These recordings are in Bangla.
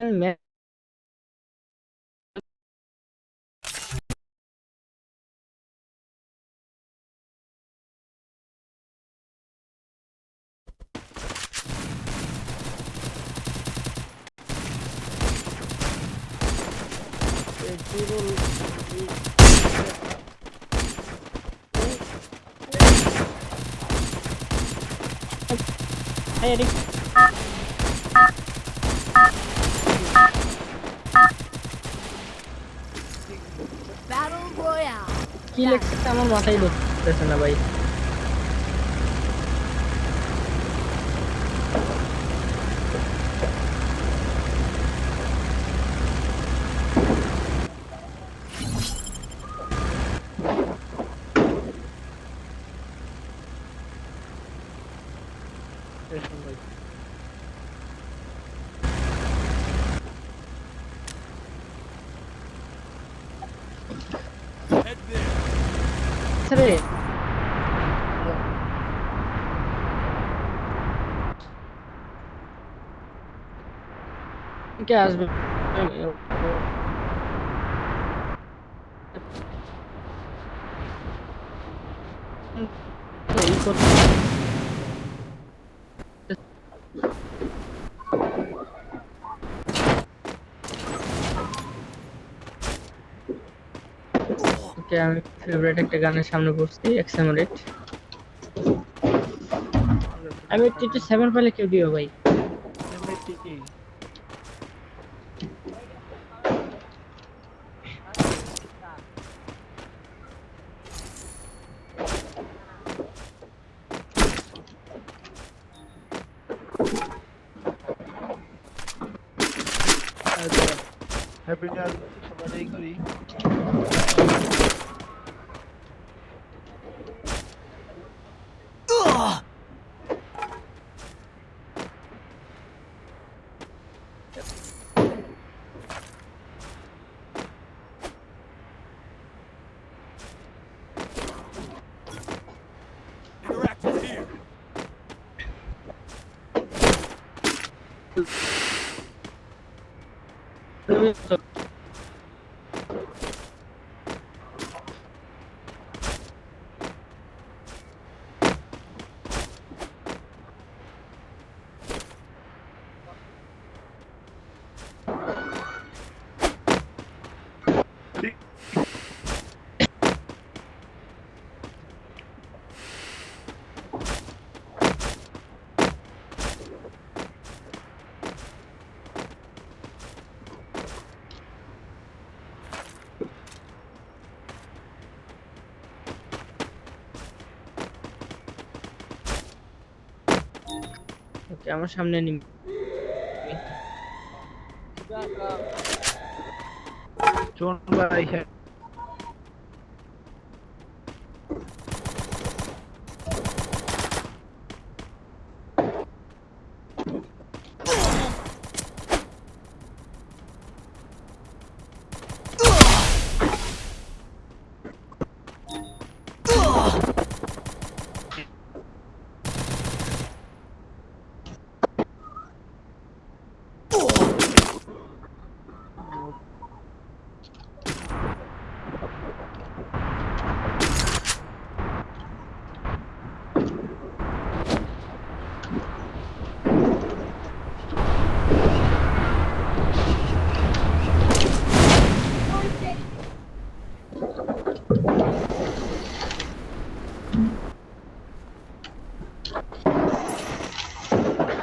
ম্যা- এই কি লেখছে আমার মাথায় ঢুকতেছে না ভাই রে কে আসবে এই কথা ওকে আমি ফেভারিট একটা গানের সামনে বসছি এক্সামোরেট আমি টিটি সেভেন পেলে কেউ দিও ভাই। হ্যাপি নিউ ইয়ার সবাই করি Interactive here. ওকে আমার সামনে নিম চোন ভাই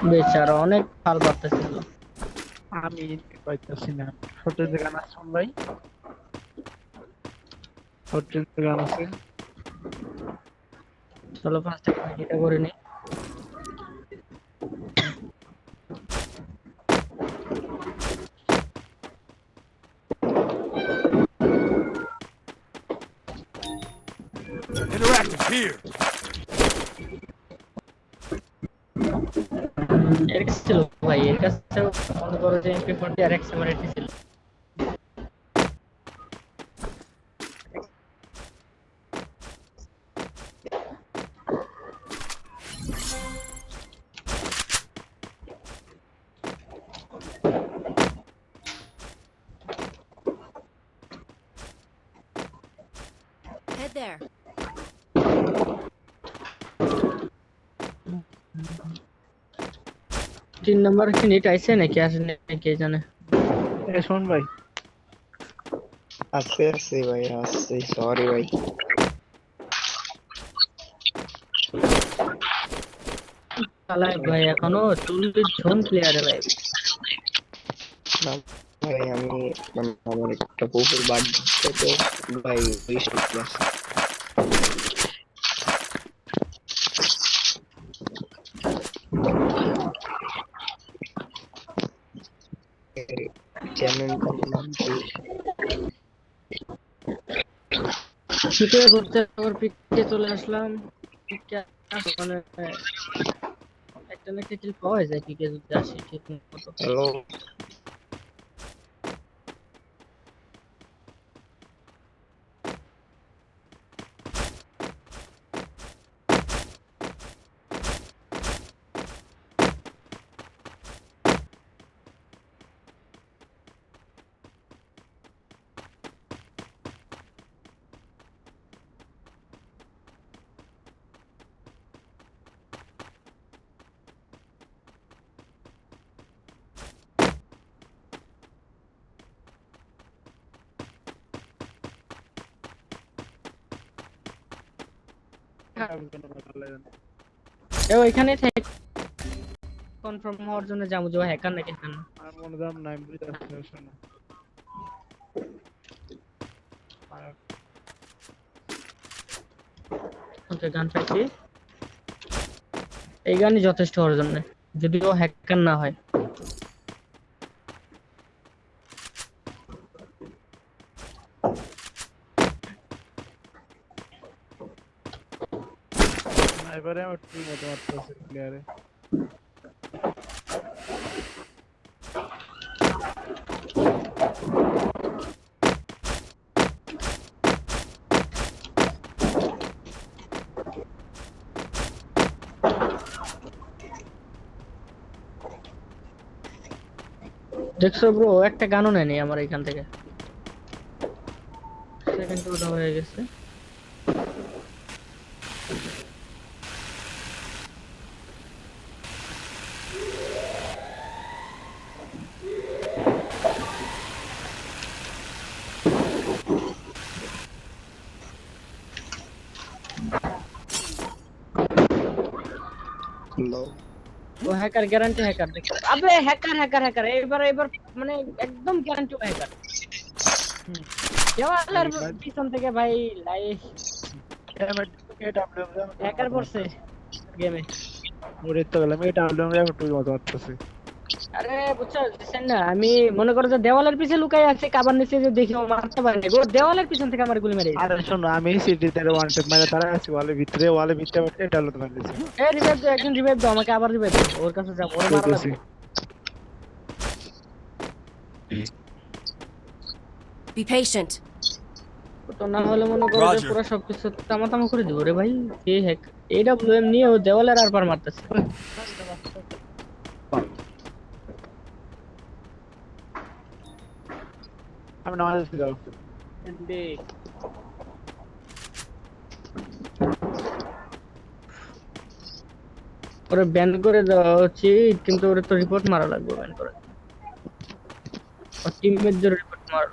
বেচারা অনেক ফাল করতেছিল আমি পাইতেছি না। ছোটের যে গান আছে ভাই ছোটের যে গান আছে। চলো এটা করে নি Interactive here. এর কাছে ছিল ভাই, এর কাছে মনে করো যে এমপি ফোনটি আর এক সেমারিটি ছিল there. Mm -hmm. তিন নম্বর কি নেট আইছে নাকি? আসে নাকি কে জানে? এ শোন ভাই। আসছে আসছে ভাই আসছে সরি ভাই। চালায় ভাই এখনও চল্লিশ জন প্লেয়ার ভাই। ভাই আমি মানে আমার একটা বাদ দিচ্ছে তো ভাই চ্যানেলটার নাম কি পিকে ঘুরতে আবার পিকে চলে আসলাম। পিকে মানে একটা না একটা কিল পাওয়া যায় পিকে যদি আসি ঠিক মতো। এ ওইখানে থেকে। কনফার্ম হওয়ার জন্য যাব যে হ্যাকার নাকি না মনে দাম নাই বুঝতে পারছি না। ওকে গান পাইছি। এই গানই যথেষ্ট হওয়ার জন্য যদিও হ্যাকার না হয়। এবারে আমার টিম মতো মারতেছে প্লেয়ারে দেখছ ব্রো একটা গানও নেয়নি আমার এখান থেকে। সেকেন্ড ওটা হয়ে গেছে। ও হ্যাকার গ্যারান্টি হ্যাকার আবে হ্যাকার হ্যাকার হ্যাকার এবার এবার মানে একদম গ্যারান্টি হ্যাকার দেওয়ালের পিছন থেকে ভাই লাইফ হ্যাকার পড়ছে। গেমে মরে তো গেলাম এটা এখন তুই মতো মারতেছে। আরে বুঝছ দেখছেন না আমি মনে করো যে দেওয়ালের পিছে লুকাই আছে কাবার নিচে যে দেখি ও মারতে পারেনি ও দেওয়ালের পিছন থেকে আমার গুলি মেরে আরে শোনো আমি সিটিতে ওয়ান টেপ মারে তারা আছে ওয়ালের ভিতরে ওয়ালের ভিতরে মারতে এটা আলম মারতেছে এ রিভাইভ দাও একজন রিভাইভ দাও আমাকে আবার রিভাইভ দাও ওর কাছে যাব ওর মারা লাগবে Be patient. তো না হলে মনে করো যে. পুরো সবকিছু তামা তামা করে দিব। রে ভাই কে হ্যাক এইটা ব্লেম নিয়ে ও দেওয়ালের আর পার মারতেছে। আমি নামাজ যাও ওরে ব্যান করে দেওয়া উচিত কিন্তু ওরে তো রিপোর্ট মারা লাগবে ব্যান করে। ওর টিমমেটদের রিপোর্ট মারা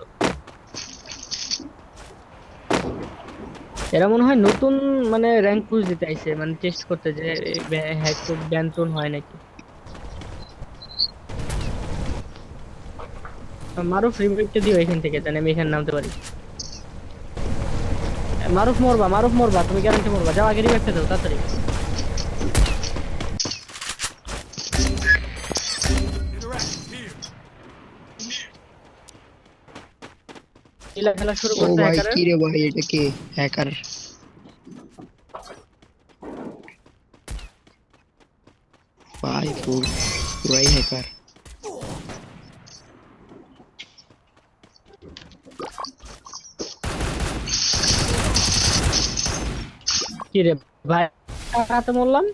এরা মনে হয় নতুন মানে র্যাঙ্ক পুশ দিতে আইছে মানে টেস্ট করতে যে হ্যাক ব্যান টোন হয় নাকি। মারুফ রিপোর্টটা দিও এখান থেকে জানি আমি এখানে নামতে পারি। মারুফ মরবা মারুফ মরবা তুমি গ্যারান্টি মরবা। যাও আগে রিপোর্টটা দাও তাড়াতাড়ি। Interactive here. খেলা খেলা শুরু ও করতে ভাই হ্যাকারের কি রে ভাই এটা কে? হ্যাকার ভাই পুর- পুরাই হ্যাকার কি ভাই? হাতে বললাম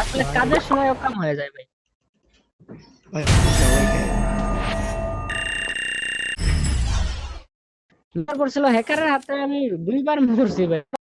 আসলে কাজের সময় কাম হয়ে যায় ভাই। তারপর ছিল হ্যাকারের হাতে আমি দুইবার মরছি ভাই।